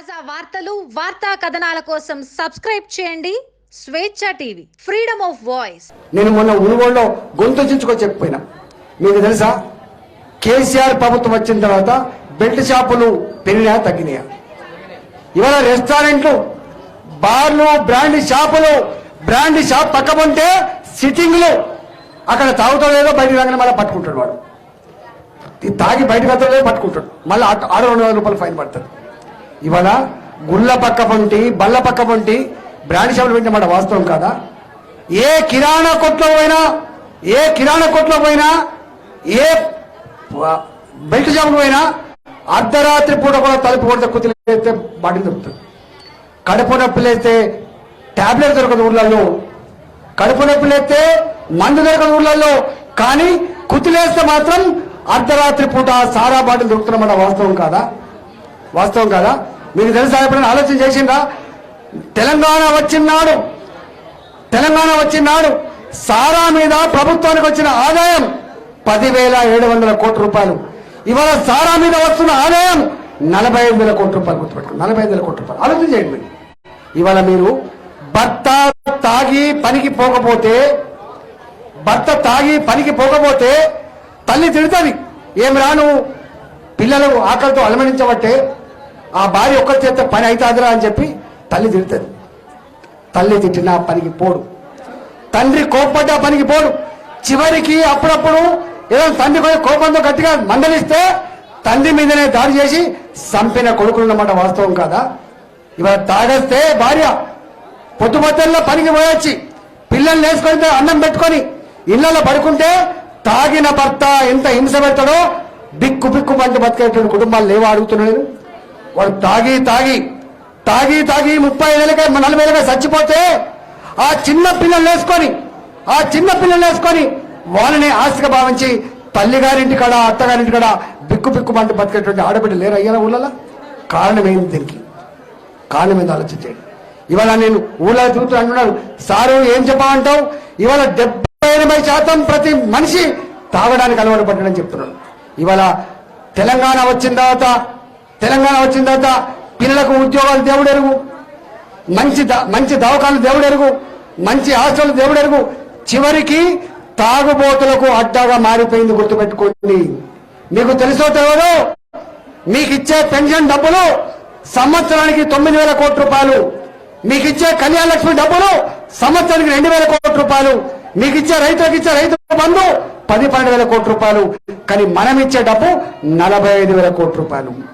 తాజా వార్తలు వార్తా కథనాల కోసం సబ్స్క్రైబ్ చేయండి. స్వేచ్ఛ టీవీ ఫ్రీడమ్ ఆఫ్ వాయిస్. నేను మొన్న ఉనుగోడులో గొంతు చించుకో చెప్పిపోయినా. మీకు తెలుసా? కేసీఆర్ ప్రభుత్వం వచ్చిన తర్వాత బెల్ట్ షాపులు పెరిగినా తగ్గినాయా? ఇవాళ రెస్టారెంట్లు బార్లు బ్రాండ్ షాపులు బ్రాండ్ షాప్ పక్కకుంటే సిట్టింగ్లు అక్కడ తాగుతాడో బయట రాగానే మళ్ళీ పట్టుకుంటాడు వాడు. తాగి బయటకు వస్తాడో పట్టుకుంటాడు. మళ్ళీ ఆరు రెండు వందల రూపాయలు ఫైన్ పడుతుంది. ఇవాళ గుళ్ళ పక్క పొంటి బల్ల పక్క పొంటి బ్రాండ్ షాపులు పెట్టిన మాట వాస్తవం కాదా? ఏ కిరాణా కొట్లో పోయినా ఏ కిరాణా కొట్లో పోయినా ఏ బెల్ట్ షాపులు పోయినా అర్ధరాత్రి పూట కూడా తలుపు కొడితే కుతిలేస్తే బాటిల్ దొరుకుతుంది. కడుపు నొప్పి ట్యాబ్లెట్ టాబ్లెట్ దొరకదు ఊళ్ళల్లో కడుపు నొప్పిలేస్తే మందు దొరకదు ఊళ్ళల్లో కానీ కుతిలేస్తే మాత్రం అర్ధరాత్రి పూట సారా బాటిల్ దొరుకుతున్నమాట వాస్తవం కాదా? వాస్తవం కాదా? మీకు తెలుసా ఎప్పుడైనా ఆలోచన చేసిందా తెలంగాణ వచ్చినాడు తెలంగాణ వచ్చినాడు సారా మీద ప్రభుత్వానికి వచ్చిన ఆదాయం పదివేల ఏడు వందల కోట్ల రూపాయలు. ఇవాళ సారా మీద వస్తున్న ఆదాయం నలభై ఐదు వేల కోట్ల రూపాయలు గుర్తుపెట్టుకోండి. నలభై ఐదు వేల కోట్ల రూపాయలు. ఆలోచన చేయండి మీరు. ఇవాళ మీరు భర్త తాగి పనికి పోకపోతే భర్త తాగి పనికి పోకపోతే తల్లి తిడుతుంది. ఏం రాను? పిల్లలు ఆకలితో అలమణించబట్టే ఆ భార్య ఒక్కరి చేత పని అవుతాదిరా అని చెప్పి తల్లి తిడుతుంది. తల్లి తిట్టిన పనికి పోడు. తండ్రి కోప్పడ్డ పనికి పోడు. చివరికి అప్పుడప్పుడు ఏదో తండ్రి కొంచెం కోపంతో గట్టిగా మందలిస్తే తండ్రి మీదనే దాడి చేసి చంపిన కొడుకున్నమాట వాస్తవం కాదా? ఇవాళ తాగేస్తే భార్య పొద్దుపొద్దుల్లో పనికి పోయొచ్చి పిల్లల్ని వేసుకొని అన్నం పెట్టుకొని ఇళ్ళలో పడుకుంటే తాగిన భర్త ఎంత హింస పెడతాడో బిక్కు బిక్కు పంట బతికేటువంటి కుటుంబాలు లేవా అడుగుతున్నాను వాడు తాగి తాగి తాగి తాగి ముప్పై ఏళ్ళకే నలభై ఏళ్ళకే చచ్చిపోతే ఆ చిన్న పిల్లలు వేసుకొని ఆ చిన్న పిల్లలు వేసుకొని వాళ్ళని ఆస్తిగా భావించి తల్లిగారింటి కాడ అత్తగారింటి కాడ బిక్కు బిక్కు బతికేటువంటి ఆడబిడ్డ లేరు అయ్యాల ఊళ్ళలో కారణం ఏంది దీనికి? కారణం మీద ఆలోచించండి ఇవాళ నేను ఊళ్ళో చూస్తూ అంటున్నాను సారు ఏం చెప్పమంటావు? ఇవాళ డెబ్బై ఎనభై శాతం ప్రతి మనిషి తాగడానికి అలవాటు పడ్డాడని చెప్తున్నాను. ఇవాళ తెలంగాణ వచ్చిన తర్వాత తెలంగాణ వచ్చిన తర్వాత పిల్లలకు ఉద్యోగాలు దేవుడెరుగు. మంచి ద- మంచి దవాఖాలు దేవుడెరుగు. మంచి హాస్టల్ దేవుడెరుగు. చివరికి తాగుబోతులకు అడ్డాగా మారిపోయింది గుర్తుపెట్టుకోండి. మీకు తెలుసో తెలియదు మీకు ఇచ్చే పెన్షన్ డబ్బులు సంవత్సరానికి తొమ్మిది వేల కోట్ల రూపాయలు. మీకు ఇచ్చే కళ్యాణ లక్ష్మి డబ్బులు సంవత్సరానికి రెండు వేల కోట్ల రూపాయలు. మీకు ఇచ్చే రైతులకు ఇచ్చే రైతు బంధు పది పన్నెండు వేల కోట్ల రూపాయలు. కానీ మనం ఇచ్చే డబ్బు నలభై ఐదు వేల కోట్ల రూపాయలు.